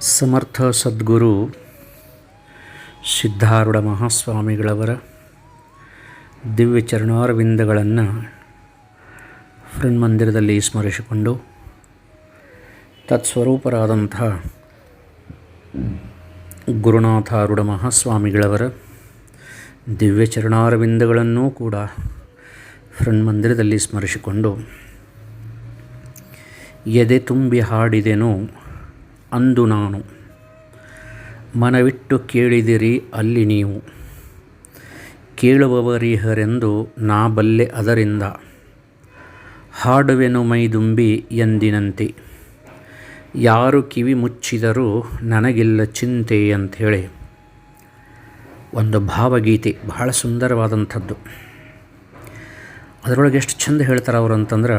ಸಮರ್ಥ ಸದ್ಗುರು ಸಿದ್ಧಾರೂಢ ಮಹಾಸ್ವಾಮಿಗಳವರ ದಿವ್ಯ ಚರಣಾರವಿಂದಗಳನ್ನು ಮಂದಿರದಲ್ಲಿ ಸ್ಮರಿಸಿಕೊಂಡು ತತ್ಸ್ವರೂಪರಾದಂಥ ಗುರುನಾಥಾರೂಢ ಮಹಾಸ್ವಾಮಿಗಳವರ ದಿವ್ಯ ಚರಣಾರವಿಂದಗಳನ್ನೂ ಕೂಡ ಮಂದಿರದಲ್ಲಿ ಸ್ಮರಿಸಿಕೊಂಡು ಎದೆ ತುಂಬಿ ಹಾಡಿದೆನು ಅಂದು ನಾನು, ಮನವಿಟ್ಟು ಕೇಳಿದಿರಿ ಅಲ್ಲಿ ನೀವು. ಕೇಳುವವರಿಹರೆಂದು ನಾ ಬಲ್ಲೆ ಅದರಿಂದ. ಹಾಡುವೆನು ಮೈದುಂಬಿ ಎಂದಿನಂತೆ. ಯಾರು ಕಿವಿ ಮುಚ್ಚಿದರೂ ನನಗಿಲ್ಲ ಚಿಂತೆ ಅಂಥೇಳಿ. ಒಂದು ಭಾವಗೀತೆ, ಬಹಳ ಸುಂದರವಾದಂಥದ್ದು. ಅದರೊಳಗೆ ಎಷ್ಟು ಚಂದ ಹೇಳ್ತಾರೆ ಅವರು ಅಂತಂದ್ರೆ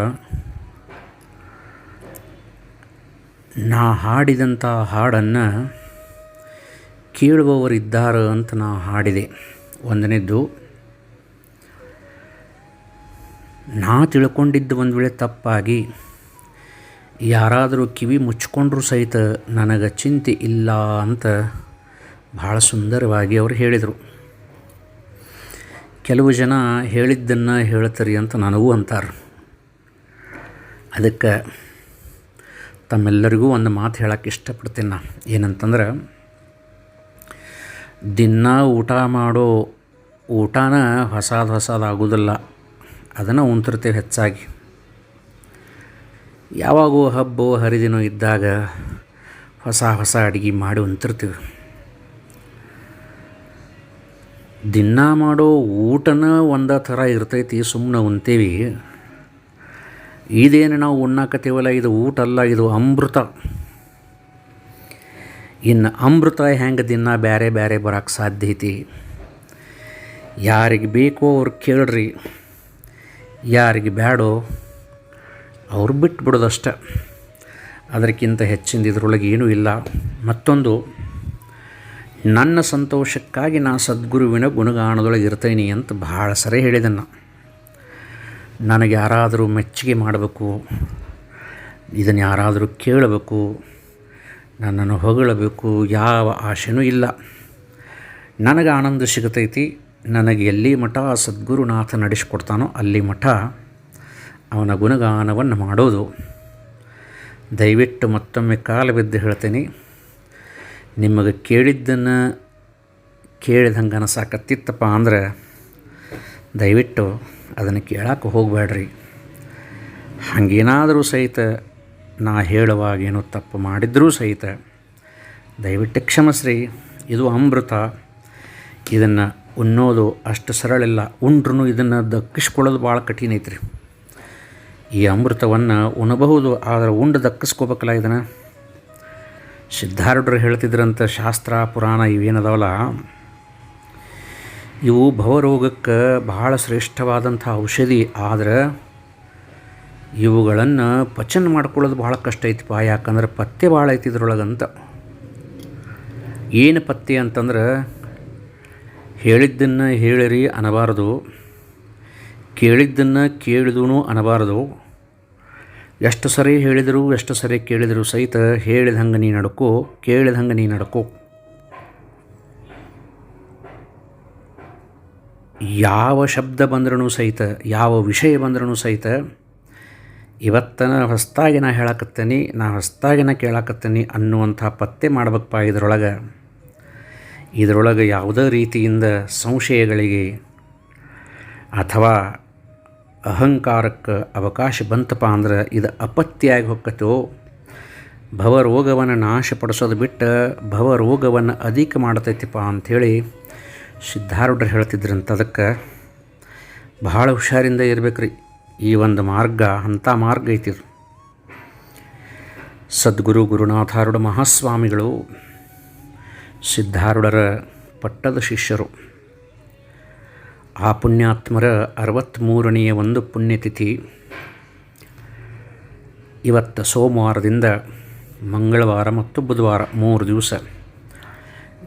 ನಾ ಹಾಡಿದಂಥ ಹಾಡನ್ನು ಕೇಳುವವರಿದ್ದಾರೆ ಅಂತ ನಾ ಹಾಡಿದೆ. ಒಂದನೇದ್ದು, ನಾ ತಿಳ್ಕೊಂಡಿದ್ದು ಒಂದು ವೇಳೆ ತಪ್ಪಾಗಿ ಯಾರಾದರೂ ಕಿವಿ ಮುಚ್ಕೊಂಡ್ರೂ ಸಹಿತ ನನಗೆ ಚಿಂತೆ ಇಲ್ಲ ಅಂತ ಭಾಳ ಸುಂದರವಾಗಿ ಅವರು ಹೇಳಿದರು. ಕೆಲವು ಜನ ಹೇಳಿದ್ದನ್ನು ಹೇಳ್ತಾರೆ ಅಂತ ನನಗೂ ಅಂತಾರೆ. ಅದಕ್ಕೆ ತಮ್ಮೆಲ್ಲರಿಗೂ ಒಂದು ಮಾತು ಹೇಳೋಕ್ಕೆ ಇಷ್ಟಪಡ್ತೀನಿ ನಾನು ಏನಂತಂದ್ರೆ, ದಿನ ಊಟ ಮಾಡೋ ಊಟನ ಹೊಸದ ಹೊಸದು ಆಗೋದಿಲ್ಲ. ಅದನ್ನು ಉಣ್ತಿರ್ತೇವೆ ಹೆಚ್ಚಾಗಿ. ಯಾವಾಗೋ ಹಬ್ಬ ಹರಿದಿನ ಇದ್ದಾಗ ಹೊಸ ಹೊಸ ಅಡುಗೆ ಮಾಡಿ ಉಣ್ತಿರ್ತೀವಿ. ದಿನ ಮಾಡೋ ಊಟನ ಒಂದೇ ಥರ ಇರ್ತೈತಿ ಸುಮ್ಮನೆ ಉಣ್ತೇವಿ. ಇದೇನು ನಾವು ಉಣ್ಣಾಕತ್ತೀವಲ್ಲ? ಇದು ಊಟ ಅಲ್ಲ, ಇದು ಅಮೃತ. ಇನ್ನು ಅಮೃತ ಹೆಂಗೆ ದಿನ ಬೇರೆ ಬೇರೆ ಬರೋಕ್ಕೆ ಸಾಧ್ಯ ಐತಿ? ಯಾರಿಗೆ ಬೇಕೋ ಅವ್ರು ಕೇಳ್ರಿ. ಯಾರಿಗೆ ಬೇಡೋ ಅವ್ರು ಬಿಟ್ಬಿಡೋದಷ್ಟೆ ಅದಕ್ಕಿಂತ ಹೆಚ್ಚಿಂದ ಇದರೊಳಗೆ ಏನೂ ಇಲ್ಲ. ಮತ್ತೊಂದು, ನನ್ನ ಸಂತೋಷಕ್ಕಾಗಿ ನಾ ಸದ್ಗುರುವಿನ ಗುಣಗಾನದೊಳಗೆ ಇರ್ತೇನೆ ಅಂತ ಭಾಳ ಸರಿ ಹೇಳಿದನ್ನು. ನನಗೆ ಯಾರಾದರೂ ಮೆಚ್ಚುಗೆ ಮಾಡಬೇಕು, ಇದನ್ನು ಯಾರಾದರೂ ಕೇಳಬೇಕು, ನನ್ನನ್ನು ಹೊಗಳಬೇಕು, ಯಾವ ಆಶೆನೂ ಇಲ್ಲ. ನನಗೆ ಆನಂದ ಸಿಗತೈತಿ ನನಗೆ ಎಲ್ಲಿ ಮಠ ಸದ್ಗುರುನಾಥ ನಡೆಸಿಕೊಡ್ತಾನೋ ಅಲ್ಲಿ ಮಠ ಅವನ ಗುಣಗಾನವನ್ನು ಮಾಡೋದು. ದಯವಿಟ್ಟು ಮತ್ತೊಮ್ಮೆ ಕಾಲ ಬಿದ್ದು ಹೇಳ್ತೀನಿ, ನಿಮಗೆ ಕೇಳಿದ್ದನ್ನು ಕೇಳಿದಂಗೆ ಅನಸಾಕತ್ತಿತ್ತಪ್ಪ ಅಂದ್ರೆ ದಯವಿಟ್ಟು ಅದನ್ನು ಕೇಳಕ್ಕೆ ಹೋಗಬೇಡ್ರಿ ಹಾಗೇನಾದರೂ ಸಹಿತ ನಾ ಹೇಳುವಾಗ ಏನೋ ತಪ್ಪು ಮಾಡಿದ್ರೂ ಸಹಿತ ದಯವಿಟ್ಟು ಕ್ಷಮಿಸ್ರಿ. ಇದು ಅಮೃತ. ಇದನ್ನು ಉಣ್ಣೋದು ಅಷ್ಟು ಸರಳಿಲ್ಲ ಉಂಡ್ರೂ ಇದನ್ನು ದಕ್ಕಿಸ್ಕೊಳ್ಳೋದು ಭಾಳ ಕಠಿಣ ಐತ್ರಿ. ಈ ಅಮೃತವನ್ನು ಉಣಬಹುದು, ಆದರೆ ಉಂಡು ದಕ್ಕಿಸ್ಕೋಬೇಕಲ್ಲ ಇದನ್ನು? ಸಿದ್ಧಾರೂಢರು ಹೇಳ್ತಿದ್ರಂಥ ಶಾಸ್ತ್ರ, ಪುರಾಣ ಇವೇನದಾವಲ್ಲ? ಇವು ಭವರೋಗಕ್ಕೆ ಬಹಳ ಶ್ರೇಷ್ಠವಾದಂಥ ಔಷಧಿ, ಆದರೆ ಇವುಗಳನ್ನು ಪಚನ ಮಾಡ್ಕೊಳ್ಳೋದು ಭಾಳ ಕಷ್ಟ ಐತಿಪ್ಪ, ಯಾಕಂದ್ರೆ ಪಥ್ಯ ಭಾಳ ಐತಿ ಇದ್ರೊಳಗಂತ. ಏನು ಪಥ್ಯ ಅಂತಂದ್ರೆ ಹೇಳಿದ್ದನ್ನು ಹೇಳಿರಿ ಅನ್ನಬಾರದು ಕೇಳಿದ್ದನ್ನು ಕೇಳಿದೂ ಅನ್ನಬಾರದು ಎಷ್ಟು ಸರಿ ಹೇಳಿದರು ಎಷ್ಟು ಸರಿ ಕೇಳಿದರು ಸಹಿತ ಹೇಳಿದಂಗೆ ನೀ ನಡ್ಕೋ ಕೇಳಿದಂಗೆ ನೀ ನಡ್ಕೋ. ಯಾವ ಶಬ್ದ ಬಂದ್ರೂ ಸಹಿತ, ಯಾವ ವಿಷಯ ಬಂದ್ರೂ ಸಹಿತ ಇವತ್ತನ ಹೊಸ್ದಾಗಿ ನಾ ಹೇಳಕತ್ತೀನಿ, ನಾ ಹೊಸ್ದಾಗಿ ನಾ ಕೇಳಕತ್ತೇನೆ ಅನ್ನುವಂಥ ಪತ್ತೆ ಮಾಡ್ಬೇಕಪ್ಪ ಇದರೊಳಗೆ. ಇದರೊಳಗೆ ಯಾವುದೇ ರೀತಿಯಿಂದ ಸಂಶಯಗಳಿಗೆ ಅಥವಾ ಅಹಂಕಾರಕ್ಕೆ ಅವಕಾಶ ಬಂತಪ್ಪ ಅಂದ್ರೆ ಇದು ಅಪತ್ಯಾಗಿ ಹೊಕ್ಕತೋ ಭವರೋಗವನ್ನು ನಾಶಪಡಿಸೋದು ಬಿಟ್ಟು ಭವರೋಗವನ್ನು ಅಧಿಕ ಮಾಡ್ತೈತಿಪ್ಪ ಅಂಥೇಳಿ ಸಿದ್ಧಾರೂಢರು ಹೇಳ್ತಿದ್ರಂತ ಅದಕ್ಕೆ ಬಹಳ ಹುಷಾರಿಂದ ಇರ್ಬೇಕು ಈ ಒಂದು ಮಾರ್ಗ, ಅಂಥ ಮಾರ್ಗ ಐತಿ ಸದ್ಗುರು ಗುರುನಾಥಾರೂಢ ಮಹಾಸ್ವಾಮಿಗಳು ಸಿದ್ಧಾರೂಢರ ಪಟ್ಟದ ಶಿಷ್ಯರು. ಆ ಪುಣ್ಯಾತ್ಮರ ಅರವತ್ತ್ಮೂರನೆಯ ಒಂದು ಪುಣ್ಯತಿಥಿ ಇವತ್ತು ಸೋಮವಾರದಿಂದ ಮಂಗಳವಾರ ಮತ್ತು ಬುಧವಾರ ಮೂರು ದಿವಸ.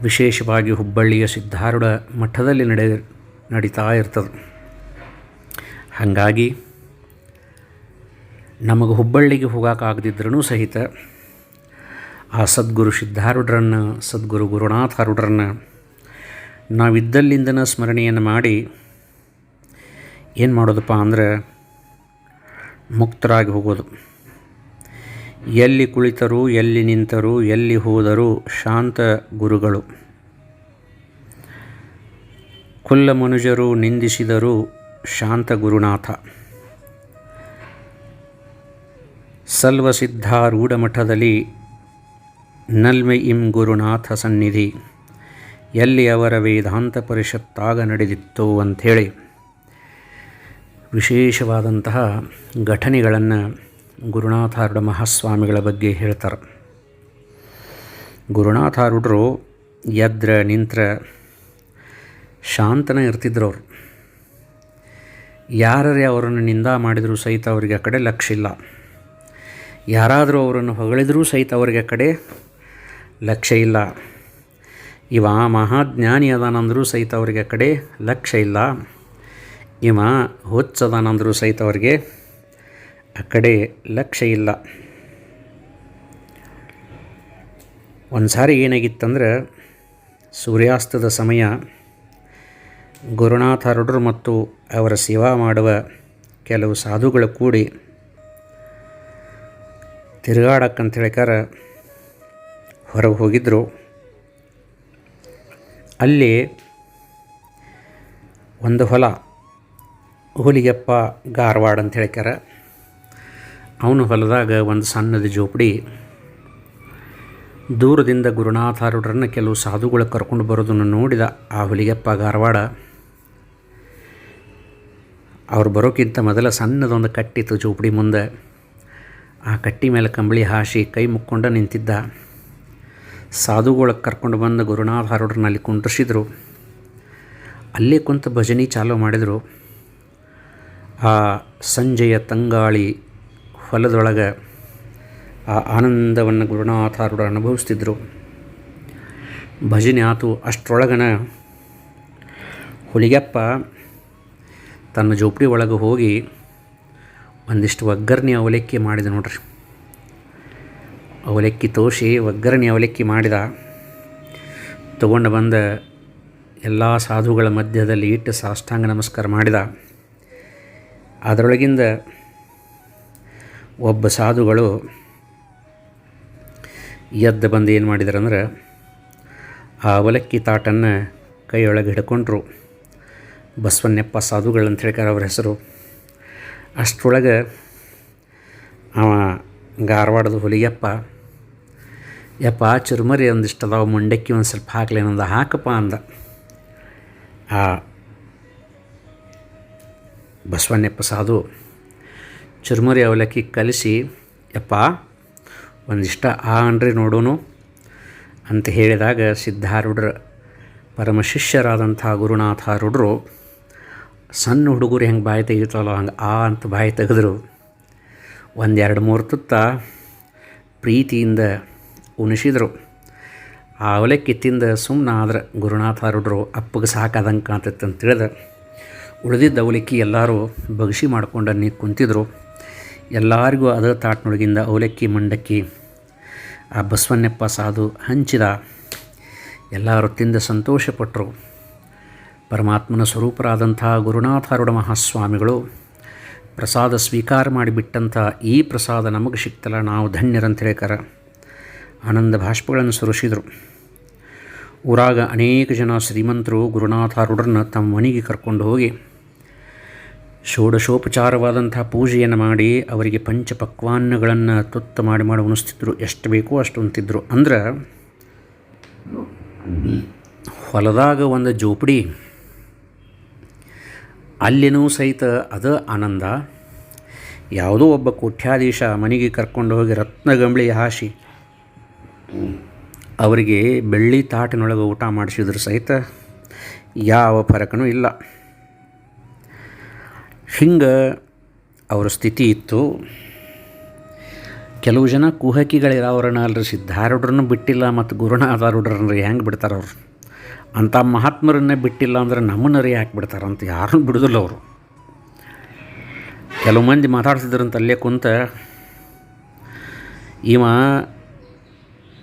ವಿಶೇಷವಾಗಿ ಹುಬ್ಬಳ್ಳಿಯ ಸಿದ್ಧಾರೂಢ ಮಠದಲ್ಲಿ ನಡೆ ನಡೀತಾ ಇರ್ತದೆ. ಹಾಗಾಗಿ ನಮಗೆ ಹುಬ್ಬಳ್ಳಿಗೆ ಹೋಗೋಕ್ಕಾಗದಿದ್ರೂ ಸಹಿತ ಆ ಸದ್ಗುರು ಸಿದ್ಧಾರೂಢರನ್ನು, ಸದ್ಗುರು ಗುರುನಾಥಾರೂಢರನ್ನು ನಾವಿದ್ದಲ್ಲಿಂದನ ಸ್ಮರಣೆಯನ್ನು ಮಾಡಿ ಏನು ಮಾಡೋದಪ್ಪ ಅಂದ್ರೆ ಮುಕ್ತರಾಗಿ ಹೋಗೋದು. ಎಲ್ಲಿ ಕುಳಿತರು, ಎಲ್ಲಿ ನಿಂತರು, ಎಲ್ಲಿ ಹೋದರು ಶಾಂತ ಗುರುಗಳು. ಕುಲ್ಲ ಮನುಜರು ನಿಂದಿಸಿದರು ಶಾಂತ ಗುರುನಾಥ. ಸಲ್ವಸಿದ್ಧಾರೂಢಮಠದಲ್ಲಿ ಸಿದ್ಧಾರೂಢ ಮಠದಲ್ಲಿ ನಲ್ಮೆ ಇಂ ಗುರುನಾಥ ಸನ್ನಿಧಿ. ಎಲ್ಲಿ ಅವರ ವೇದಾಂತ ಪರಿಷತ್ತಾಗ ನಡೆದಿತ್ತು ಅಂಥೇಳಿ ವಿಶೇಷವಾದಂತಹ ಘಟನೆಗಳನ್ನು ಗುರುನಾಥಾರೂಢ ಮಹಾಸ್ವಾಮಿಗಳ ಬಗ್ಗೆ ಹೇಳ್ತಾರೆ. ಗುರುನಾಥಾರೂಢರು ಎದ್ರ ನಿಂತ್ರ ಶಾಂತನ ಇರ್ತಿದ್ರು ಅವರು. ಯಾರೇ ಅವರನ್ನು ನಿಂದ ಮಾಡಿದರೂ ಸಹಿತ ಅವರಿಗೆ ಕಡೆ ಲಕ್ಷ ಇಲ್ಲ. ಯಾರಾದರೂ ಅವರನ್ನು ಹೊಗಳಿದರೂ ಸಹಿತ ಅವರಿಗೆ ಕಡೆ ಲಕ್ಷ್ಯ ಇಲ್ಲ. ಇವ ಮಹಾಜ್ಞಾನಿ ಅದಾನಂದರೂ ಸಹಿತ ಅವರಿಗೆ ಕಡೆ ಲಕ್ಷ್ಯ ಇಲ್ಲ. ಇವ ಹುಚ್ಚದಾನಂದರೂ ಸಹಿತ ಅವರಿಗೆ ಆ ಕಡೆ ಲಕ್ಷ್ಯ ಇಲ್ಲ. ಒಂದು ಸಾರಿ ಏನಾಗಿತ್ತಂದ್ರೆ ಸೂರ್ಯಾಸ್ತದ ಸಮಯ ಗುರುನಾಥಾರೂಢರು ಮತ್ತು ಅವರ ಸೇವಾ ಮಾಡುವ ಕೆಲವು ಸಾಧುಗಳು ಕೂಡಿ ತಿರುಗಾಡಕ್ಕಂತ ಹೇಳಿಕಾರ ಹೊರಗೆ ಹೋಗಿದ್ದರು ಅಲ್ಲಿ ಒಂದು ಹೊಲ ಹುಲಿಗೆಪ್ಪ ಗಾರವಾಡ ಅಂತ ಹೇಳ್ಕ್ಯಾರ ಅವನು ಹೊಲದಾಗ ಒಂದು ಸಣ್ಣದ ಜೋಪಡಿ. ದೂರದಿಂದ ಗುರುನಾಥಾರೂಢರನ್ನ ಕೆಲವು ಸಾಧುಗಳು ಕರ್ಕೊಂಡು ಬರೋದನ್ನು ನೋಡಿದ ಆ ಹುಲಿಗೆಪ್ಪ ಗಾರವಾಡ ಅವ್ರು ಬರೋಕ್ಕಿಂತ ಮೊದಲ ಸಣ್ಣದೊಂದು ಕಟ್ಟಿತ್ತು ಜೋಪಡಿ ಮುಂದೆ. ಆ ಕಟ್ಟಿ ಮೇಲೆ ಕಂಬಳಿ ಹಾಸಿ ಕೈ ಮುಕ್ಕೊಂಡು ನಿಂತಿದ್ದ. ಸಾಧುಗಳಿಗೆ ಕರ್ಕೊಂಡು ಬಂದು ಗುರುನಾಥಾರೂಢರನ್ನ ಅಲ್ಲಿ ಕುಂಡ್ರಿಸಿದ್ರು. ಅಲ್ಲೇ ಕುಂತ ಭಜನೆ ಚಾಲೂ ಮಾಡಿದರು. ಆ ಸಂಜೆಯ ತಂಗಾಳಿ ಹೊಲದೊಳಗೆ ಆ ಆನಂದವನ್ನು ಗುರುನಾಥಾರೂಢ ಅನುಭವಿಸ್ತಿದ್ರು. ಭಜನೆ ಆತು, ಅಷ್ಟರೊಳಗನ ಹುಲಿಗೆಪ್ಪ ತನ್ನ ಜೋಪಡಿ ಒಳಗೆ ಹೋಗಿ ಒಂದಿಷ್ಟು ಒಗ್ಗರಣೆ ಅವಲಕ್ಕಿ ಮಾಡಿದ ನೋಡ್ರಿ. ಅವಲಕ್ಕಿ ತೋಷಿ ಒಗ್ಗರಣೆ ಅವಲಕ್ಕಿ ಮಾಡಿದ. ತಗೊಂಡು ಬಂದ ಎಲ್ಲ ಸಾಧುಗಳ ಮಧ್ಯದಲ್ಲಿ ಇಟ್ಟು ಸಾಷ್ಟಾಂಗ ನಮಸ್ಕಾರ ಮಾಡಿದ. ಅದರೊಳಗಿಂದ ಒಬ್ಬ ಸಾಧುಗಳು ಎದ್ದು ಬಂದು ಏನು ಮಾಡಿದ್ರಂದ್ರೆ ಆ ಅವಲಕ್ಕಿ ತಾಟನ್ನು ಕೈಯೊಳಗೆ ಹಿಡ್ಕೊಂಡ್ರು. ಬಸವನ್ಯಪ್ಪ ಅಂತ ಹೇಳ್ತಾರೆ ಅವ್ರ ಹೆಸರು. ಅಷ್ಟರೊಳಗೆ ಅವ ಗಾರವಾಡದ ಹುಲಿಯಪ್ಪ, ಯಪ್ಪ ಚುರುಮರಿ ಒಂದಿಷ್ಟು ಅದಾವ ಮುಂಡಕ್ಕಿ ಒಂದು ಸ್ವಲ್ಪ ಹಾಕ್ಲೇನಂದ ಹಾಕಪ್ಪ ಅಂದ. ಆ ಬಸವಣ್ಣಪ್ಪ ಸಾಧು ಚುರುಮುರಿ ಅವಲಕ್ಕಿ ಕಲಿಸಿ, ಯಪ್ಪ, ಒಂದಿಷ್ಟ ಆ ಅನ್ರಿ ನೋಡೋನು ಅಂತ ಹೇಳಿದಾಗ ಸಿದ್ಧಾರೂಢರ ಪರಮ ಶಿಷ್ಯರಾದಂಥ ಗುರುನಾಥಾರೂಢರು ಸಣ್ಣ ಹುಡುಗರು ಹೆಂಗೆ ಬಾಯಿ ತೆಗಿತಾವಲ್ಲ ಹಂಗೆ ಆ ಅಂತ ಬಾಯಿ ತೆಗೆದ್ರು. ಒಂದೆರಡು ಮೂರು ತುತ್ತ ಪ್ರೀತಿಯಿಂದ ಉಣಿಸಿದರು. ಆ ಅವಲಕ್ಕಿ ತಿಂದ ಸುಮ್ಮನೆ ಆದ್ರೆ ಗುರುನಾಥಾರೂಢರು ಅಪ್ಪಗೆ ಸಾಕಾದಂಗೆ ಕಾಣ್ತೈತೆ ಅಂತ ತಿಳಿದ. ಉಳಿದಿದ್ದ ಅವಲಕ್ಕಿ ಎಲ್ಲರೂ ಬಗಸಿ ಮಾಡ್ಕೊಂಡು ನೀ ಕುಂತಿದ್ರು. ಎಲ್ಲರಿಗೂ ಅದರ ತಾಟ್ನೊಳಗಿಂದ ಅವಲಕ್ಕಿ ಮಂಡಕ್ಕಿ, ಆ ಬಸವಣ್ಣಪ್ಪ ಸಾಧು ಹಂಚಿದ. ಎಲ್ಲರೂ ತಿಂದ ಸಂತೋಷಪಟ್ಟರು ಪರಮಾತ್ಮನ ಸ್ವರೂಪರಾದಂಥ ಗುರುನಾಥಾರೂಢ ಮಹಾಸ್ವಾಮಿಗಳು ಪ್ರಸಾದ ಸ್ವೀಕಾರ ಮಾಡಿಬಿಟ್ಟಂಥ ಈ ಪ್ರಸಾದ ನಮಗೆ ಸಿಕ್ತಲ್ಲ, ನಾವು ಧನ್ಯರಂತ ಹೇಳ್ಕಾರ ಆನಂದ ಭಾಷ್ಪಗಳನ್ನು ಸುರಿಸಿದರು. ಊರಾಗ ಅನೇಕ ಜನ ಶ್ರೀಮಂತರು ಗುರುನಾಥಾರೂಢರನ್ನು ತಮ್ಮ ಮನೆಗೆ ಕರ್ಕೊಂಡು ಹೋಗಿ ಷೋಡಶೋಪಚಾರವಾದಂಥ ಪೂಜೆಯನ್ನು ಮಾಡಿ ಅವರಿಗೆ ಪಂಚಪಕ್ವಾನ್ನಗಳನ್ನು ತುತ್ತ ಮಾಡಿ ಮಾಡಿ ಉಣಿಸ್ತಿದ್ರು. ಎಷ್ಟು ಬೇಕೋ ಅಷ್ಟು ಉಣ್ತಿದ್ರು. ಅಂದ್ರೆ ಹೊಲದಾಗ ಒಂದು ಜೋಪಡಿ, ಅಲ್ಲಿನೂ ಸಹಿತ ಅದ ಆನಂದ. ಯಾವುದೋ ಒಬ್ಬ ಕೋಟ್ಯಾಧೀಶ ಮನೆಗೆ ಕರ್ಕೊಂಡು ಹೋಗಿ ರತ್ನಗಂಬಳಿ ಹಾಸಿ ಅವರಿಗೆ ಬೆಳ್ಳಿ ತಾಟಿನೊಳಗೆ ಊಟ ಮಾಡಿಸಿದ್ರು ಸಹಿತ ಯಾವ ಫರಕನೂ ಇಲ್ಲ. ಹಿಂಗೆ ಅವರ ಸ್ಥಿತಿ ಇತ್ತು. ಕೆಲವು ಜನ ಕುಹಕಿಗಳಿರೋರನ್ನ ಅಲ್ರಿ ಸಿದ್ಧಾರೂಢರನ್ನು ಬಿಟ್ಟಿಲ್ಲ ಮತ್ತು ಗುರುನಾಥಾರೂಢರನ್ನ ಹೆಂಗೆ ಬಿಡ್ತಾರೆ ಅವರು? ಅಂಥ ಮಹಾತ್ಮರನ್ನೇ ಬಿಟ್ಟಿಲ್ಲ ಅಂದ್ರೆ ನಮ್ಮನ್ನರೇ ಯಾಕೆ ಬಿಡ್ತಾರೆ ಅಂತ ಯಾರನ್ನೂ ಬಿಡೋದಿಲ್ಲ ಅವರು. ಕೆಲವು ಮಂದಿ ಮಾತಾಡ್ತಿದ್ರಂತ ಅಲ್ಲೇ ಕುಂತ, ಇವ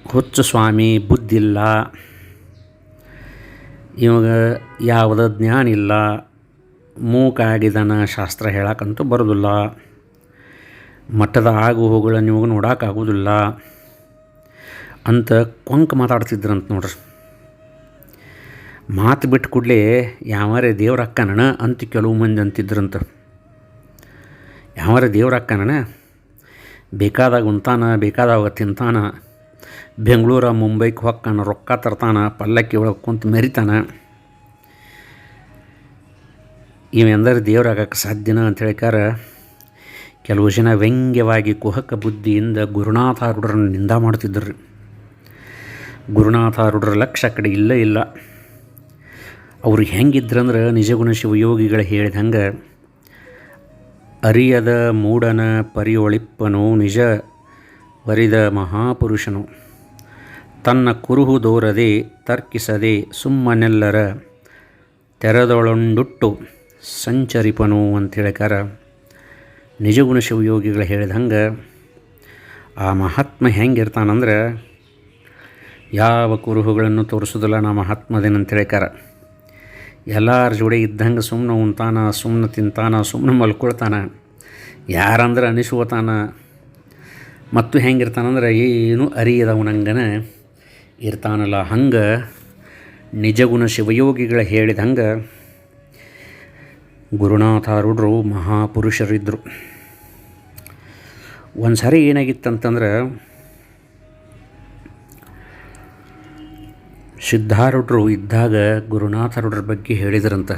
ಹುಚ್ಚು ಸ್ವಾಮಿ, ಬುದ್ಧಿಲ್ಲ. ಇವಾಗ ಯಾವುದ ಜ್ಞಾನ ಇಲ್ಲ. ಮೂಕ ಆಗಿದ್ದಾನ ಶಾಸ್ತ್ರ ಹೇಳಕ್ಕಂತೂ ಬರೋದಿಲ್ಲ. ಮಠದ ಆಗು ಹೋಗುಗಳನ್ನು ಇವಾಗ ನೋಡೋಕ್ಕಾಗೋದಿಲ್ಲ ಅಂತ ಕೊಂಕ್ ಮಾತಾಡ್ತಿದ್ರಂತ ನೋಡ್ರಿ. ಮಾತು ಬಿಟ್ಟು ಕೂಡಲೇ ಯಾವಾರೇ ದೇವ್ರ ಅಕ್ಕನಣ ಅಂತ ಕೆಲವು ಮಂದಿ ಅಂತಿದ್ರಂತ. ಯಾವಾರ ದೇವ್ರ ಅಕ್ಕನಣ ಬೇಕಾದಾಗ ಉಂತಾನ ಬೇಕಾದಾಗ ತಿಂತಾನ. ಬೆಂಗಳೂರ ಮುಂಬೈಗೆ ಹೊಕ್ಕಾನ ರೊಕ್ಕ ತರ್ತಾನೆ, ಪಲ್ಲಕ್ಕಿ ಒಳಗೆ ಕುಂತು ಮೆರಿತಾನ. ಇವೆಂದರೆ ದೇವರಾಗಕ್ಕೆ ಸಾಧ್ಯನ ಅಂತ ಹೇಳಿಕಾರ ಕೆಲವು ಜನ ವ್ಯಂಗ್ಯವಾಗಿ ಕುಹಕ ಬುದ್ಧಿಯಿಂದ ಗುರುನಾಥಾರೂಢರನ್ನು ನಿಂದ ಮಾಡ್ತಿದ್ದರು ಗುರುನಾಥಾರೂಢರ ಲಕ್ಷ ಕಡೆ ಇಲ್ಲೇ ಇಲ್ಲ. ಅವರು ಹೆಂಗಿದ್ರಂದ್ರೆ ನಿಜಗುಣ ಶಿವಯೋಗಿಗಳು ಹೇಳಿದಂಗೆ, ಅರಿಯದ ಮೂಡನ ಪರಿಯೊಳಿಪ್ಪನು, ನಿಜ ವರಿದ ಮಹಾಪುರುಷನು. ತನ್ನ ಕುರುಹು ದೋರದೆ, ತರ್ಕಿಸದೆ ಸುಮ್ಮನೆಲ್ಲರ ತೆರೆದೊಳೊಂಡುಟ್ಟು ಸಂಚರಿಪನು ಅಂತ ಹೇಳಿಕಾರ ನಿಜಗುಣ ಶಿವಯೋಗಿಗಳು ಹೇಳಿದಂಗೆ, ಆ ಮಹಾತ್ಮ ಹೆಂಗಿರ್ತಾನಂದ್ರೆ, ಯಾವ ಕುರುಹುಗಳನ್ನು ತೋರಿಸೋದಿಲ್ಲ ನಾ ಮಹಾತ್ಮದೇನಂತ ಅಂತ ಹೇಳಿಕಾರ ಎಲ್ಲರ ಜೋಡಿ ಇದ್ದಂಗೆ ಸುಮ್ಮನೆ ಉಣ್ತಾನ ಸುಮ್ಮನೆ ತಿಂತಾನ ಸುಮ್ಮನೆ ಮಲ್ಕೊಳ್ತಾನ, ಯಾರಂದ್ರೆ ಅನಿಸ್ಕೋತಾನ ಮತ್ತು ಹೆಂಗಿರ್ತಾನಂದ್ರೆ ಏನು ಅರಿಯದವನಂಗನ ಇರ್ತಾನಲ್ಲ. ಹಂಗೆ ನಿಜಗುಣ ಶಿವಯೋಗಿಗಳ ಹೇಳಿದಂಗೆ ಗುರುನಾಥಾರೂಢರು ಮಹಾಪುರುಷರಿದ್ದರು ಒಂದು ಸಾರಿ ಏನಾಗಿತ್ತಂತಂದ್ರೆ, ಸಿದ್ಧಾರೂಢರು ಇದ್ದಾಗ ಗುರುನಾಥರುಡ್ರ ಬಗ್ಗೆ ಹೇಳಿದ್ರಂತ.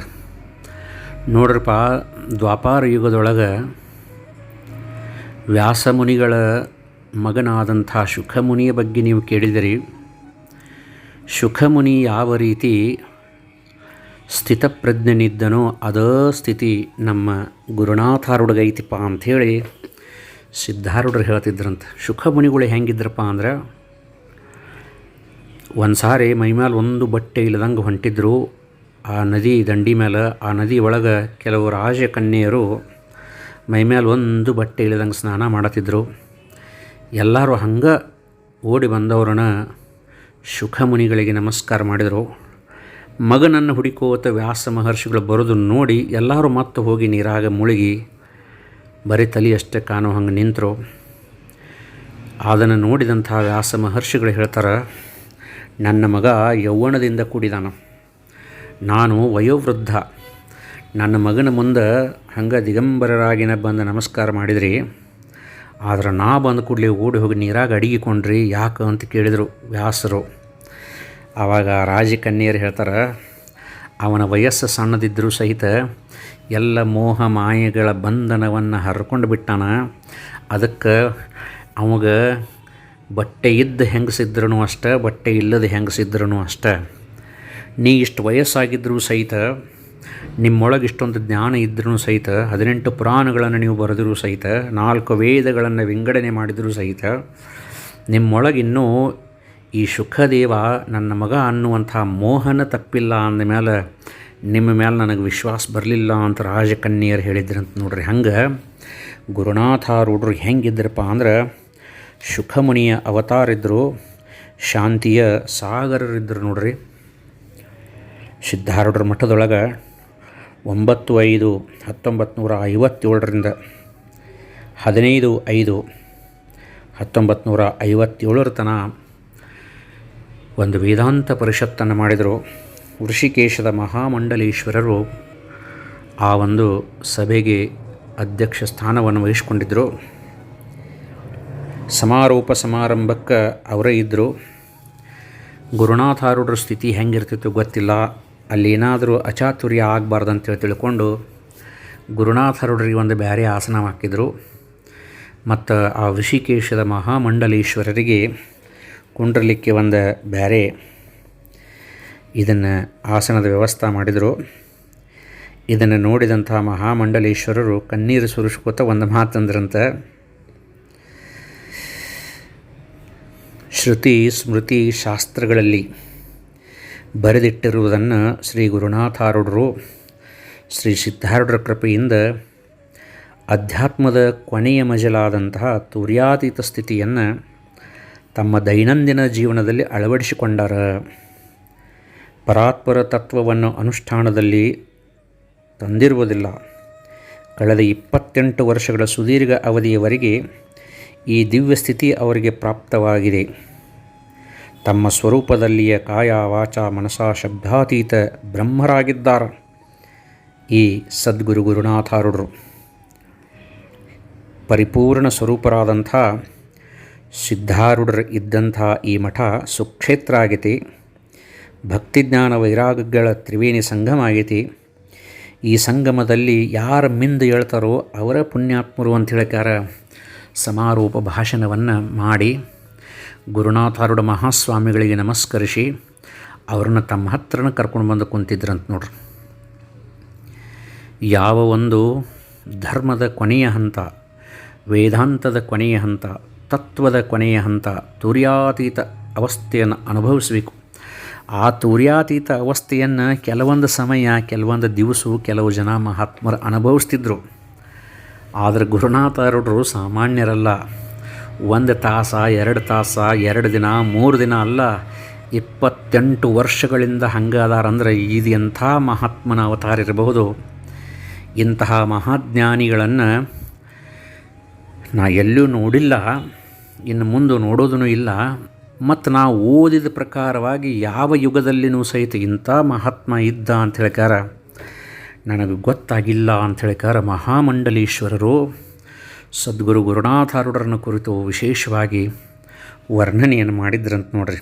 ನೋಡ್ರಪ್ಪ, ದ್ವಾಪಾರ ಯುಗದೊಳಗೆ ವ್ಯಾಸಮುನಿಗಳ ಮಗನಾದಂಥ ಶುಖಮುನಿಯ ಬಗ್ಗೆ ನೀವು ಕೇಳಿದಿರಿ. ಶುಖಮುನಿ ಯಾವ ರೀತಿ ಸ್ಥಿತಪ್ರಜ್ಞನಿದ್ದನೋ ಅದೇ ಸ್ಥಿತಿ ನಮ್ಮ ಗುರುನಾಥಾರುಡ್ಗೈತಿಪ್ಪ ಅಂಥೇಳಿ ಸಿದ್ಧಾರುಡ್ರು ಹೇಳ್ತಿದ್ರಂತ. ಶುಖಮುನಿಗಳು ಹೆಂಗಿದ್ರಪ್ಪ ಅಂದ್ರೆ ಒಂದು ಸಾರಿ ಮೈಮೇಲೆ ಒಂದು ಬಟ್ಟೆ ಇಲ್ಲದಂಗೆ ಹೊಂಟಿದ್ರು. ಆ ನದಿ ದಂಡಿ ಮೇಲೆ ಆ ನದಿ ಒಳಗೆ ಕೆಲವು ರಾಜಕನ್ಯೆಯರು ಮೈಮೇಲೆ ಒಂದು ಬಟ್ಟೆ ಇಲ್ಲದಂಗೆ ಸ್ನಾನ ಮಾಡತ್ತಿದ್ರು ಎಲ್ಲರೂ ಹಂಗೆ ಓಡಿ ಬಂದವ್ರನ್ನ ಶುಖಮುನಿಗಳಿಗೆ ನಮಸ್ಕಾರ ಮಾಡಿದರು. ಮಗನನ್ನು ಹುಡುಕೋತ ವ್ಯಾಸ ಮಹರ್ಷಿಗಳು ಬರೋದು ನೋಡಿ ಎಲ್ಲರೂ ಮತ್ತೆ ಹೋಗಿ ನೀರಾಗ ಮುಳುಗಿ ಬರೀ ತಲೆಯಷ್ಟೇ ಕಾಣೋ ಹಂಗೆ ನಿಂತರು. ಅದನ್ನು ನೋಡಿದಂಥ ವ್ಯಾಸ ಮಹರ್ಷಿಗಳು ಹೇಳ್ತಾರೆ, ನನ್ನ ಮಗ ಯೌವನದಿಂದ ಕೂಡಿದಾನ. ನಾನು ವಯೋವೃದ್ಧ. ನನ್ನ ಮಗನ ಮುಂದೆ ಹಂಗೆ ದಿಗಂಬರರಾಗಿನ ಬಂದು ನಮಸ್ಕಾರ ಮಾಡಿದ್ರಿ. ಆದ್ರೆ ನಾ ಬಂದು ಕೂಡಲೇ ಓಡಿ ಹೋಗಿ ನೀರಾಗ ಅಡಗಿಕೊಂಡ್ರಿ ಯಾಕೆ? ಅಂತ ಕೇಳಿದರು ವ್ಯಾಸರು. ಆವಾಗ ರಾಜಕನ್ಯರು ಹೇಳ್ತಾರೆ, ಅವನ ವಯಸ್ಸು ಸಣ್ಣದಿದ್ದರೂ ಸಹಿತ ಎಲ್ಲ ಮೋಹ ಮಾಯೆಗಳ ಬಂಧನವನ್ನು ಹರ್ಕೊಂಡು ಬಿಟ್ಟಾನ. ಅದಕ್ಕೆ ಅವಾಗ ಬಟ್ಟೆ ಇದ್ದ ಹೆಂಗಸಿದ್ರೂ ಅಷ್ಟೆ, ಬಟ್ಟೆ ಇಲ್ಲದ ಹೆಂಗಸಿದ್ರೂ ಅಷ್ಟೆ. ನೀ ಇಷ್ಟು ವಯಸ್ಸಾಗಿದ್ದರೂ ಸಹಿತ, ನಿಮ್ಮೊಳಗೆ ಇಷ್ಟೊಂದು ಜ್ಞಾನ ಇದ್ದರೂ ಸಹಿತ, ಹದಿನೆಂಟು ಪುರಾಣಗಳನ್ನು ನೀವು ಬರೆದರೂ ಸಹಿತ, ನಾಲ್ಕು ವೇದಗಳನ್ನು ವಿಂಗಡಣೆ ಮಾಡಿದರೂ ಸಹಿತ ನಿಮ್ಮೊಳಗಿನ್ನೂ ಈ ಸುಖದೇವ ನನ್ನ ಮಗ ಅನ್ನುವಂಥ ಮೋಹನ ತಪ್ಪಿಲ್ಲ ಅಂದ ಮೇಲೆ ನಿಮ್ಮ ಮೇಲೆ ನನಗೆ ವಿಶ್ವಾಸ ಬರಲಿಲ್ಲ ಅಂತ ರಾಜಕನ್ಯರು ಹೇಳಿದ್ರಂತ ನೋಡ್ರಿ. ಹಂಗೆ ಗುರುನಾಥಾರೂಢರು ಹೆಂಗಿದ್ರಪ್ಪ ಅಂದ್ರೆ ಸುಖಮುನಿಯ ಅವತಾರಿದ್ದರು ಶಾಂತಿಯ ಸಾಗರರಿದ್ದರು ನೋಡ್ರಿ. ಸಿದ್ಧಾರೂಢರ ಮಠದೊಳಗೆ ಒಂಬತ್ತು ಐದು ಹತ್ತೊಂಬತ್ತು ನೂರ ಐವತ್ತೇಳರಿಂದ ಹದಿನೈದು ಐದು ಹತ್ತೊಂಬತ್ತು ನೂರ ಐವತ್ತೇಳರ ತನಕ ಒಂದು ವೇದಾಂತ ಪರಿಷತ್ತನ್ನು ಮಾಡಿದರು. ಋಷಿಕೇಶದ ಮಹಾಮಂಡಲೇಶ್ವರರು ಆ ಒಂದು ಸಭೆಗೆ ಅಧ್ಯಕ್ಷ ಸ್ಥಾನವನ್ನು ವಹಿಸ್ಕೊಂಡಿದ್ದರು. ಸಮಾರೋಪ ಸಮಾರಂಭಕ್ಕೆ ಅವರೇ ಇದ್ದರು. ಗುರುನಾಥಾರೂಢರ ಸ್ಥಿತಿ ಹೆಂಗಿರ್ತಿತ್ತು ಗೊತ್ತಿಲ್ಲ. ಅಲ್ಲಿ ಏನಾದರೂ ಅಚಾತುರ್ಯ ಆಗಬಾರ್ದಂತೇಳಿ ತಿಳ್ಕೊಂಡು ಗುರುನಾಥಾರೂಢರಿಗೆ ಒಂದು ಬೇರೆ ಆಸನ ಹಾಕಿದರು. ಮತ್ತು ಆ ಋಷಿಕೇಶದ ಮಹಾಮಂಡಲೇಶ್ವರರಿಗೆ ಕುಂಡ್ರಲಿಕ್ಕೆ ಒಂದು ಬ್ಯಾರೆ ಇದನ್ನು ಆಸನದ ವ್ಯವಸ್ಥೆ ಮಾಡಿದರು. ಇದನ್ನು ನೋಡಿದಂಥ ಮಹಾಮಂಡಲೇಶ್ವರರು ಕಣ್ಣೀರು ಸುರಿಸ್ಕೋತ ಒಂದು ಮಾತಂದ್ರಂತ, ಶ್ರುತಿ ಸ್ಮೃತಿ ಶಾಸ್ತ್ರಗಳಲ್ಲಿ ಬರೆದಿಟ್ಟಿರುವುದನ್ನು ಶ್ರೀ ಗುರುನಾಥಾರೂಢರು ಶ್ರೀ ಸಿದ್ಧಾರೂಢರ ಕೃಪೆಯಿಂದ ಅಧ್ಯಾತ್ಮದ ಕೊನೆಯ ಮಜಲಾದಂತಹ ತುರ್ಯಾತೀತ ಸ್ಥಿತಿಯನ್ನು ತಮ್ಮ ದೈನಂದಿನ ಜೀವನದಲ್ಲಿ ಅಳವಡಿಸಿಕೊಂಡರ. ಪರಾತ್ಪರ ತತ್ವವನ್ನು ಅನುಷ್ಠಾನದಲ್ಲಿ ತಂದಿರುವುದಿಲ್ಲ. ಕಳೆದ ಇಪ್ಪತ್ತೆಂಟು ವರ್ಷಗಳ ಸುದೀರ್ಘ ಅವಧಿಯವರೆಗೆ ಈ ದಿವ್ಯ ಸ್ಥಿತಿ ಅವರಿಗೆ ಪ್ರಾಪ್ತವಾಗಿದೆ. ತಮ್ಮ ಸ್ವರೂಪದಲ್ಲಿಯ ಕಾಯ ವಾಚ ಮನಸ ಶಬ್ದಾತೀತ ಬ್ರಹ್ಮರಾಗಿದ್ದಾರೆ. ಈ ಸದ್ಗುರು ಗುರುನಾಥಾರುಡರು ಪರಿಪೂರ್ಣ ಸ್ವರೂಪರಾದಂಥ ಸಿದ್ಧಾರೂಢರು ಇದ್ದಂಥ ಈ ಮಠ ಸುಕ್ಷೇತ್ರ ಆಗೈತಿ. ಭಕ್ತಿಜ್ಞಾನ ವೈರಾಗ್ಯಗಳ ತ್ರಿವೇಣಿ ಸಂಗಮ ಆಗೈತಿ. ಈ ಸಂಗಮದಲ್ಲಿ ಯಾರು ಮಿಂದ ಹೇಳ್ತಾರೋ ಅವರ ಪುಣ್ಯಾತ್ಮರು ಅಂತ ಹೇಳ್ಕಾರ ಸಮಾರೋಪ ಭಾಷಣವನ್ನು ಮಾಡಿ ಗುರುನಾಥಾರುಡ ಮಹಾಸ್ವಾಮಿಗಳಿಗೆ ನಮಸ್ಕರಿಸಿ ಅವ್ರನ್ನ ತಮ್ಮ ಹತ್ರನ ಕರ್ಕೊಂಡು ಬಂದು ಕುಂತಿದ್ರಂತ ನೋಡ್ರಿ. ಯಾವ ಒಂದು ಧರ್ಮದ ಕೊನೆಯ ಹಂತ, ವೇದಾಂತದ ಕೊನೆಯ ಹಂತ ತತ್ವದ ಕೊನೆಯ ಹಂತ ತುರ್ಯಾತೀತ ಅವಸ್ಥೆಯನ್ನು ಅನುಭವಿಸಬೇಕು. ಆ ತುರ್ಯಾತೀತ ಅವಸ್ಥೆಯನ್ನು ಕೆಲವೊಂದು ಸಮಯ, ಕೆಲವೊಂದು ದಿವಸ ಕೆಲವು ಜನ ಮಹಾತ್ಮರು ಅನುಭವಿಸ್ತಿದ್ರು. ಆದರೆ ಗುರುನಾಥರವರು ಸಾಮಾನ್ಯರಲ್ಲ. ಒಂದು ತಾಸ, ಎರಡು ತಾಸ, ಎರಡು ದಿನ, ಮೂರು ದಿನ ಅಲ್ಲ. ಇಪ್ಪತ್ತೆಂಟು ವರ್ಷಗಳಿಂದ ಹಂಗಾದಾರಂದರೆ ಇದು ಎಂಥ ಮಹಾತ್ಮನ ಅವತಾರ ಇರಬಹುದು. ಇಂತಹ ಮಹಾಜ್ಞಾನಿಗಳನ್ನು ನಾ ಎಲ್ಲೂ ನೋಡಿಲ್ಲ. ಇನ್ನು ಮುಂದೆ ನೋಡೋದೂ ಇಲ್ಲ. ಮತ್ತು ನಾವು ಓದಿದ ಪ್ರಕಾರವಾಗಿ ಯಾವ ಯುಗದಲ್ಲಿನೂ ಸಹಿತ ಇಂಥ ಮಹಾತ್ಮ ಇದ್ದ ಅಂತ ಹೇಳ್ಕಾರ, ನನಗೆ ಗೊತ್ತಾಗಿಲ್ಲ ಅಂತ ಹೇಳ್ಕಾರ ಮಹಾಮಂಡಲೀಶ್ವರರು ಸದ್ಗುರು ಗುರುನಾಥಾರುಡರನ್ನು ಕುರಿತು ವಿಶೇಷವಾಗಿ ವರ್ಣನೆಯನ್ನು ಮಾಡಿದ್ರಂತ ನೋಡ್ರಿ.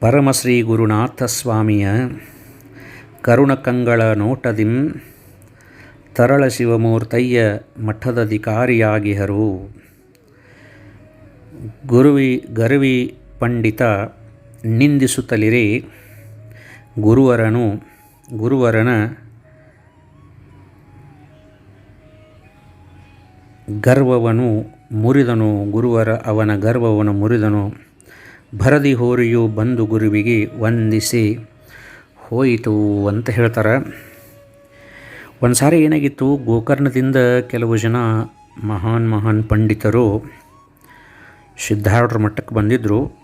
ಪರಮಶ್ರೀ ಗುರುನಾಥ ಸ್ವಾಮಿಯ ಕರುಣಕಂಗಳ ನೋಟದಿಂ ತರಳ ಶಿವಮೂರ್ತಯ್ಯ ಮಠದಧಿಕಾರಿಯಾಗಿಹರು. ಗುರುವಿ ಗರ್ವಿ ಪಂಡಿತ ನಿಂದಿಸುತ್ತಲಿರಿ ಗುರುವರನು ಗುರುವರನ ಗರ್ವವನು ಮುರಿದನು, ಗುರುವರ ಅವನ ಗರ್ವವನ್ನು ಮುರಿದನು. ಭರದಿ ಹೋರಿಯು ಬಂದು ಗುರುವಿಗೆ ವಂದಿಸಿ, ಹೋಯಿತು ಅಂತ ಹೇಳ್ತಾರೆ. ಒಂದು ಸಾರಿ ಏನಾಗಿತ್ತು, ಗೋಕರ್ಣದಿಂದ ಕೆಲವು ಜನ ಮಹಾನ್ ಮಹಾನ್ ಪಂಡಿತರು ಸಿದ್ಧಾರೂಢರ ಮಟ್ಟಕ್ಕೆ ಬಂದಿದ್ದರು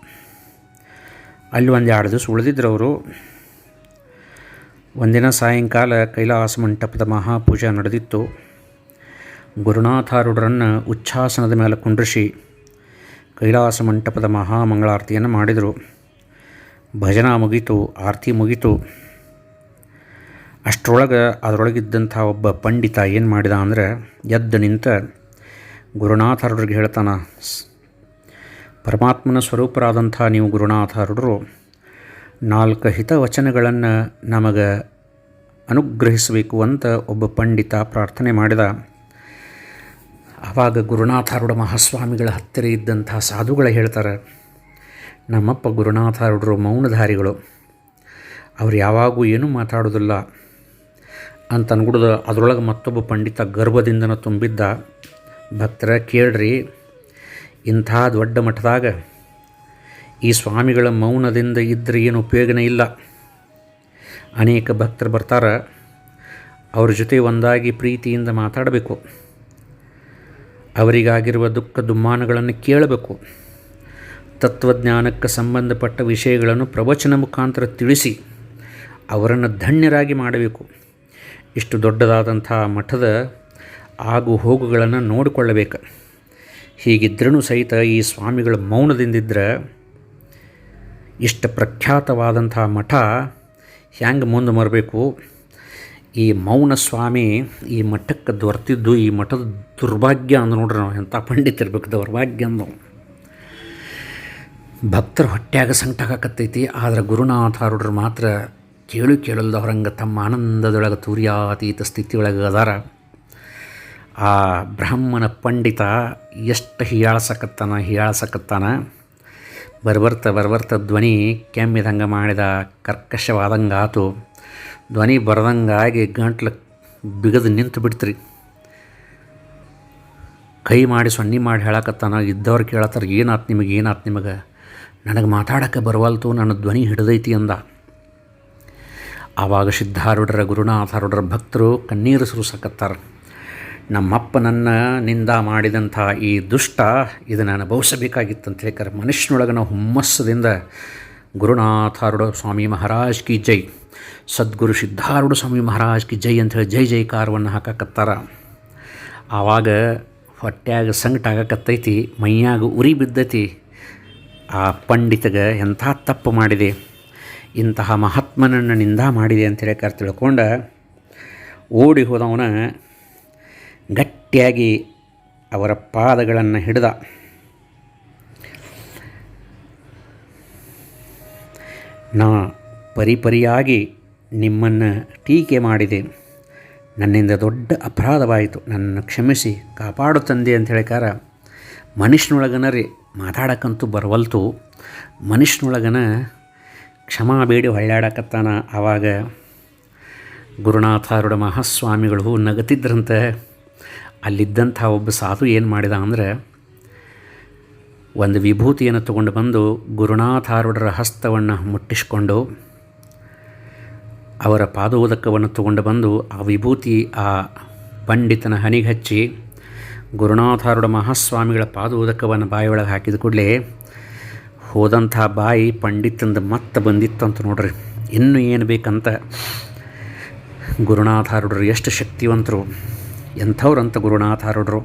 ಅಲ್ಲಿ ಒಂದು ಎರಡು ದಿವಸ ಉಳಿದಿದ್ರು ಅವರು. ಒಂದಿನ ಸಾಯಂಕಾಲ ಕೈಲಾಸ ಮಂಟಪದ ಮಹಾಪೂಜೆ ನಡೆದಿತ್ತು. ಗುರುನಾಥಾರೂಢರನ್ನು ಉಚ್ಛಾಸನದ ಮೇಲೆ ಕುಂಡ್ರಿಸಿ ಕೈಲಾಸ ಮಂಟಪದ ಮಹಾಮಂಗಳಾರತಿಯನ್ನು ಮಾಡಿದರು. ಭಜನಾ ಮುಗೀತು, ಆರತಿ ಮುಗೀತು. ಅಷ್ಟರೊಳಗೆ ಅದರೊಳಗಿದ್ದಂಥ ಒಬ್ಬ ಪಂಡಿತ ಏನು ಮಾಡಿದ ಅಂದರೆ ಎದ್ದು ನಿಂತ ಗುರುನಾಥರವ್ರಿಗೆ ಹೇಳ್ತಾನೆ ಪರಮಾತ್ಮನ ಸ್ವರೂಪರಾದಂಥ ನೀವು ಗುರುನಾಥರರು ನಾಲ್ಕು ಹಿತವಚನಗಳನ್ನು ನಮಗೆ ಅನುಗ್ರಹಿಸಬೇಕು ಅಂತ ಒಬ್ಬ ಪಂಡಿತ ಪ್ರಾರ್ಥನೆ ಮಾಡಿದ. ಆವಾಗ ಗುರುನಾಥಾರುಡ ಮಹಾಸ್ವಾಮಿಗಳ ಹತ್ತಿರ ಇದ್ದಂಥ ಸಾಧುಗಳು ಹೇಳ್ತಾರೆ, ನಮ್ಮಪ್ಪ ಗುರುನಾಥಾರುಡರು ಮೌನಧಾರಿಗಳು, ಅವ್ರು ಯಾವಾಗೂ ಏನೂ ಮಾತಾಡೋದಿಲ್ಲ ಅಂತ ಅನ್ಗುಡ್ದು ಅದರೊಳಗೆ ಮತ್ತೊಬ್ಬ ಪಂಡಿತ ಗರ್ಭದಿಂದನ ತುಂಬಿದ್ದ. ಭಕ್ತರ ಕೇಳ್ರಿ ಇಂಥ ದೊಡ್ಡ ಮಠದಾಗ ಈ ಸ್ವಾಮಿಗಳ ಮೌನದಿಂದ ಇದ್ದರೆ ಏನು ಉಪಯೋಗನೇ ಇಲ್ಲ. ಅನೇಕ ಭಕ್ತರು ಬರ್ತಾರೆ, ಅವ್ರ ಜೊತೆ ಒಂದಾಗಿ ಪ್ರೀತಿಯಿಂದ ಮಾತಾಡಬೇಕು. ಅವರಿಗಾಗಿರುವ ದುಃಖ ದುಮ್ಮಾನಗಳನ್ನು ಕೇಳಬೇಕು. ತತ್ವಜ್ಞಾನಕ್ಕೆ ಸಂಬಂಧಪಟ್ಟ ವಿಷಯಗಳನ್ನು ಪ್ರವಚನ ಮುಖಾಂತರ ತಿಳಿಸಿ ಅವರನ್ನು ಧನ್ಯರಾಗಿ ಮಾಡಬೇಕು. ಇಷ್ಟು ದೊಡ್ಡದಾದಂಥ ಮಠದ ಆಗು ಹೋಗುಗಳನ್ನು ನೋಡಿಕೊಳ್ಳಬೇಕು. ಹೀಗಿದ್ರೂ ಸಹಿತ ಈ ಸ್ವಾಮಿಗಳ ಮೌನದಿಂದಿದ್ದರೆ ಇಷ್ಟು ಪ್ರಖ್ಯಾತವಾದಂಥ ಮಠ ಹ್ಯಾಂಗೆ ಮುಂದೆ ಮರಬೇಕು? ಈ ಮೌನ ಸ್ವಾಮಿ ಈ ಮಠಕ್ಕೆ ದೊರೆತಿದ್ದು ಈ ಮಠದ ದುರ್ಭಾಗ್ಯ ಅಂದು ನೋಡ್ರಿ ನಾವು, ಎಂಥ ಪಂಡಿತಿರ್ಬೇಕು ದೌರ್ಭಾಗ್ಯ ಅಂದು ಭಕ್ತರ ಹೊಟ್ಯಾಗ ಸಂಕಟಾಗತ್ತೈತಿ ಆದರೆ ಗುರುನಾಥಾರುಡ್ರು ಮಾತ್ರ ಕೇಳು ಕೇಳಲ್ದವ್ರಂಗೆ ತಮ್ಮ ಆನಂದದೊಳಗೆ ತೂರ್ಯಾತೀತ ಸ್ಥಿತಿಯೊಳಗೆ ಅದಾರ. ಆ ಬ್ರಾಹ್ಮಣ ಪಂಡಿತ ಎಷ್ಟು ಹೀಯಾಳ್ಸಕತ್ತಾನ ಹೀಯಾಳ್ಸಕತ್ತಾನ? ಬರ್ಬರ್ತ ಬರ್ಬರ್ತ ಧ್ವನಿ ಕೆಮ್ಮಿದಂಗೆ ಮಾಡಿದ ಕರ್ಕಶವಾದಂಗೆ ಆತು ಧ್ವನಿ ಬರದಂಗಾಗಿ ಗಂಟ್ಲು ಬಿಗದು ನಿಂತು ಬಿಡ್ತ್ರಿ. ಕೈ ಮಾಡಿ ಸೊನ್ನೆ ಮಾಡಿ ಹೇಳಕತ್ತಾನ, ಇದ್ದವ್ರು ಕೇಳತ್ತಾರ, ಏನಾತ್ ನಿಮಗೆ ಏನಾತ್ ನಿಮಗೆ? ನನಗೆ ಮಾತಾಡೋಕ್ಕೆ ಬರವಲ್ತು, ನನ್ನ ಧ್ವನಿ ಹಿಡಿದೈತಿ ಅಂದ. ಆವಾಗ ಸಿದ್ಧಾರೂಢರ, ಗುರುನಾಥಾರೂಢರ ಭಕ್ತರು ಕಣ್ಣೀರು ಸುರಿಸಕತ್ತಾರ. ನಮ್ಮಪ್ಪ ನನ್ನ ನಿಂದ ಮಾಡಿದಂಥ ಈ ದುಷ್ಟ ಇದನ್ನು ಅನುಭವಿಸಬೇಕಾಗಿತ್ತು ಅಂತ ಮನುಷ್ಯನೊಳಗೆ ಮನುಷ್ಯನೊಳಗನ ಹುಮ್ಮಸ್ಸದಿಂದ ಗುರುನಾಥಾರುಡ ಸ್ವಾಮಿ ಮಹಾರಾಜ್ ಕಿ ಜೈ, ಸದ್ಗುರು ಸಿದ್ಧಾರೂಢ ಸ್ವಾಮಿ ಮಹಾರಾಜ್ ಕಿ ಜೈ ಅಂಥೇಳಿ ಜೈ ಜೈಕಾರವನ್ನು ಹಾಕಕತ್ತಾರ. ಆವಾಗ ಹೊಟ್ಯಾಗ ಸಂಕಟ ಆಗಕತ್ತೈತಿ, ಮೈಯಾಗ ಉರಿ ಬಿದ್ದೈತಿ. ಆ ಪಂಡಿತಗ ಎಂಥ ತಪ್ಪು ಮಾಡಿದೆ, ಇಂತಹ ಮಹಾತ್ಮನನ್ನು ನಿಂದ ಮಾಡಿದೆ ಅಂತ ಹೇಳಿ ತಿಳ್ಕೊಂಡ ಓಡಿ ಹೋದವನ ಗಟ್ಟಿಯಾಗಿ ಅವರ ಪಾದಗಳನ್ನು ಹಿಡಿದ. ನಾ ಪರಿಪರಿಯಾಗಿ ನಿಮ್ಮನ್ನು ಟೀಕೆ ಮಾಡಿದೆ. ನನ್ನಿಂದ ದೊಡ್ಡ ಅಪರಾಧವಾಯಿತು. ನನ್ನನ್ನು ಕ್ಷಮಿಸಿ, ಕಾಪಾಡು ತಂದೆ ಅಂತ ಹೇಳಿಕಾರ ಮನುಷ್ಯನೊಳಗನ ರೀ ಮಾತಾಡಕ್ಕಂತೂ ಬರವಲ್ತು. ಮನುಷ್ಯನೊಳಗನ ಕ್ಷಮಾ ಬೇಡಿ ಹೊಳ್ಳಾಡಕತ್ತಾನ ಆವಾಗ ಗುರುನಾಥಾರುಡ ಮಹಾಸ್ವಾಮಿಗಳು ನಗತಿದ್ರಂತೆ ಅಲ್ಲಿದ್ದಂಥ ಒಬ್ಬ ಸಾಧು ಏನು ಮಾಡಿದ ಅಂದರೆ ಒಂದು ವಿಭೂತಿಯನ್ನು ತಗೊಂಡು ಬಂದು ಗುರುನಾಥಾರುಡರ ಹಸ್ತವನ್ನು ಮುಟ್ಟಿಸಿಕೊಂಡು ಅವರ ಪಾದೋದಕವನ್ನು ತಗೊಂಡು ಬಂದು ಆ ವಿಭೂತಿ ಆ ಪಂಡಿತನ ಹನಿಗೆ ಹಚ್ಚಿ ಗುರುನಾಥಾರುಡ ಮಹಾಸ್ವಾಮಿಗಳ ಪಾದೋದಕವನ್ನು ಬಾಯಿಯೊಳಗೆ ಹಾಕಿದ ಕೂಡಲೇ ಹೋದಂಥ ಬಾಯಿ ಪಂಡಿತಂದು ಮತ್ತೆ ಬಂದಿತ್ತಂತ ನೋಡ್ರಿ. ಇನ್ನೂ ಏನು ಬೇಕಂತ ಗುರುನಾಥಾರೂಢರು ಎಷ್ಟು ಶಕ್ತಿವಂತರು. ಎಂಥವ್ರಂತ ಗುರುನಾಥಾರುಡ್ರು?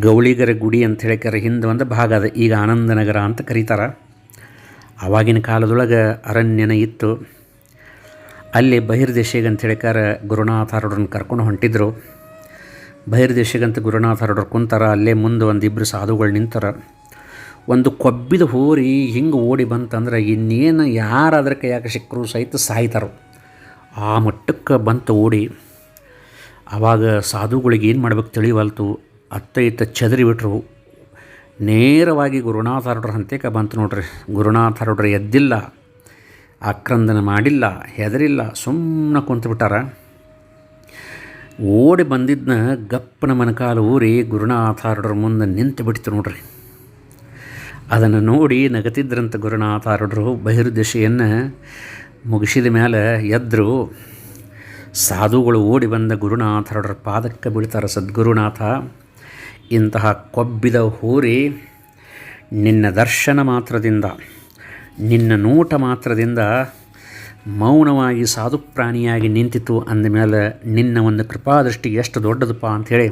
ಗೌಳಿಗರ ಗುಡಿ ಅಂತ ಹೇಳಿಕರೆ ಹಿಂದೆ ಒಂದು ಭಾಗ ಅದ. ಈಗ ಆನಂದನಗರ ಅಂತ ಕರೀತಾರೆ. ಆವಾಗಿನ ಕಾಲದೊಳಗೆ ಅರಣ್ಯನ ಇತ್ತು. ಅಲ್ಲಿ ಬಹಿರ್ದೇಶಿಗೆ ಅಂತ ಹೇಳಿಕಾರ ಗುರುನಾಥಾರುಡ್ರನ್ನ ಕರ್ಕೊಂಡು ಹೊಂಟಿದ್ರು. ಬಹಿರ್ದೇಶಿಗಂತ ಗುರುನಾಥಾರುಡ್ರು ಕುಂತಾರ. ಅಲ್ಲೇ ಮುಂದೆ ಒಂದಿಬ್ಬರು ಸಾಧುಗಳು ನಿಂತಾರ. ಒಂದು ಕೊಬ್ಬಿದ ಹೋರಿ ಹಿಂಗೆ ಓಡಿ ಬಂತಂದ್ರೆ ಇನ್ನೇನು ಯಾರು ಕೈಯಾಕ ಸಿಕ್ಕರು ಸಹಿತ ಸಾಯ್ತಾರೋ. ಆ ಮಟ್ಟಕ್ಕೆ ಬಂತು ಓಡಿ ಆವಾಗ ಸಾಧುಗಳಿಗೆ ಏನು ಮಾಡ್ಬೇಕು ತಿಳಿವಲ್ತು, ಅತ್ತ ಇತ್ತ ಚದರಿ ಬಿಟ್ರು. ನೇರವಾಗಿ ಗುರುನಾಥಾರುಡ್ರ ಹಂತೇಕ ಬಂತು ನೋಡ್ರಿ. ಗುರುನಾಥಾರುಡ್ರ ಎದ್ದಿಲ್ಲ, ಆಕ್ರಂದನ ಮಾಡಿಲ್ಲ, ಹೆದರಿಲ್ಲ ಸುಮ್ಮನೆ ಕುಂತುಬಿಟ್ಟಾರ ಓಡಿ ಬಂದಿದ್ದನ್ನ ಗಪ್ಪನ ಮನಕಾಲು ಊರಿ ಗುರುನಾಥಾರುಡ್ರ ಮುಂದೆ ನಿಂತು ಬಿಡ್ತು ನೋಡ್ರಿ. ಅದನ್ನು ನೋಡಿ ನಗತಿದ್ರಂತ ಗುರುನಾಥಾರುಡ್ರು ಬಹಿರ್ದಶೆಯನ್ನು ಮುಗಿಸಿದ ಮೇಲೆ ಎದ್ರು ಸಾಧುಗಳು ಓಡಿ ಬಂದ ಗುರುನಾಥರೊಡರ ಪಾದಕ್ಕೆ ಬೀಳ್ತಾರೆ ಸದ್ಗುರುನಾಥ. ಇಂತಹ ಕೊಬ್ಬಿದ ಹೂರಿ ನಿನ್ನ ದರ್ಶನ ಮಾತ್ರದಿಂದ, ನಿನ್ನ ನೋಟ ಮಾತ್ರದಿಂದ ಮೌನವಾಗಿ ಸಾಧು ಪ್ರಾಣಿಯಾಗಿ ನಿಂತಿತು ಅಂದಮೇಲೆ ನಿನ್ನ ಒಂದು ಕೃಪಾದೃಷ್ಟಿ ಎಷ್ಟು ದೊಡ್ಡದಪ್ಪ ಅಂಥೇಳಿ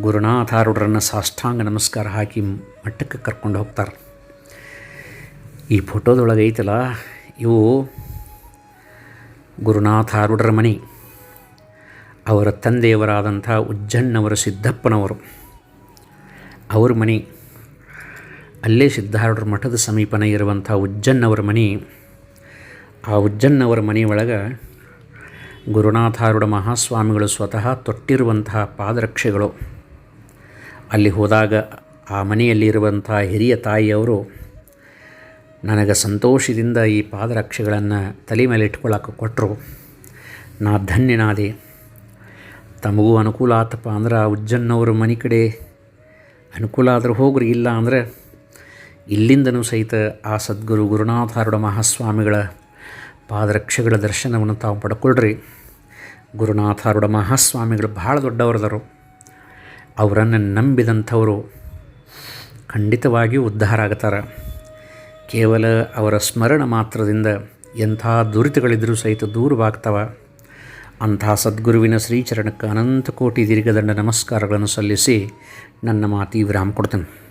ಗುರುನಾಥಾರುಡ್ರನ್ನು ಸಾಷ್ಟಾಂಗ ನಮಸ್ಕಾರ ಹಾಕಿ ಮಟ್ಟಕ್ಕೆ ಕರ್ಕೊಂಡು ಹೋಗ್ತಾರೆ. ಈ ಫೋಟೋದೊಳಗೆ ಐತಲ್ಲ ಇವು ಗುರುನಾಥಾರುಡ್ರ ಮನೆ. ಅವರ ತಂದೆಯವರಾದಂಥ ಉಜ್ಜಣ್ಣವರ ಸಿದ್ದಪ್ಪನವರು. ಅವ್ರ ಮನೆ, ಅಲ್ಲೇ ಸಿದ್ಧಾರೂಢರ ಮಠದ ಸಮೀಪನೇ ಇರುವಂಥ ಉಜ್ಜನ್ನವರ ಮನೆ. ಆ ಉಜ್ಜನ್ನವರ ಮನೆಯೊಳಗೆ ಗುರುನಾಥಾರುಡ ಮಹಾಸ್ವಾಮಿಗಳು ಸ್ವತಃ ತೊಟ್ಟಿರುವಂತಹ ಪಾದರಕ್ಷೆಗಳು. ಅಲ್ಲಿ ಹೋದಾಗ ಆ ಮನೆಯಲ್ಲಿರುವಂಥ ಹಿರಿಯ ತಾಯಿಯವರು ನನಗೆ ಸಂತೋಷದಿಂದ ಈ ಪಾದರಕ್ಷೆಗಳನ್ನು ತಲೆ ಮೇಲೆ ಇಟ್ಕೊಳ್ಳೋಕೆ ಕೊಟ್ಟರು ನಾ ಧನ್ಯನಾದೆ. ತಮಗೂ ಅನುಕೂಲ ಆತಪ್ಪ ಅಂದ್ರೆ ಉಜ್ಜನ್ನವ್ರ ಮನೆ ಕಡೆ ಅನುಕೂಲ ಆದರೂ ಹೋಗ್ರಿ, ಇಲ್ಲ ಅಂದರೆ ಇಲ್ಲಿಂದನೂ ಸಹಿತ ಆ ಸದ್ಗುರು ಗುರುನಾಥಾರುಡ ಮಹಾಸ್ವಾಮಿಗಳ ಪಾದರಕ್ಷೆಗಳ ದರ್ಶನವನ್ನು ತಾವು ಪಡ್ಕೊಳ್ರಿ. ಗುರುನಾಥಾರುಡ ಮಹಾಸ್ವಾಮಿಗಳು ಭಾಳ ದೊಡ್ಡವರದರು ಅವರನ್ನು ನಂಬಿದಂಥವರು ಖಂಡಿತವಾಗಿಯೂ ಉದ್ಧಾರ ಆಗ್ತಾರೆ. ಕೇವಲ ಅವರ ಸ್ಮರಣ ಮಾತ್ರದಿಂದ ಎಂಥ ದುರಿತಗಳಿದ್ದರೂ ಸಹಿತ ದೂರವಾಗ್ತವ ಅಂಥ ಸದ್ಗುರುವಿನ ಶ್ರೀಚರಣಕ್ಕೆ ಅನಂತ ಕೋಟಿ ದೀರ್ಘದಂಡ ನಮಸ್ಕಾರಗಳನ್ನು ಸಲ್ಲಿಸಿ ನನ್ನ ಮಾತಿ ವಿರಾಮ ಕೊಡ್ತೇನೆ.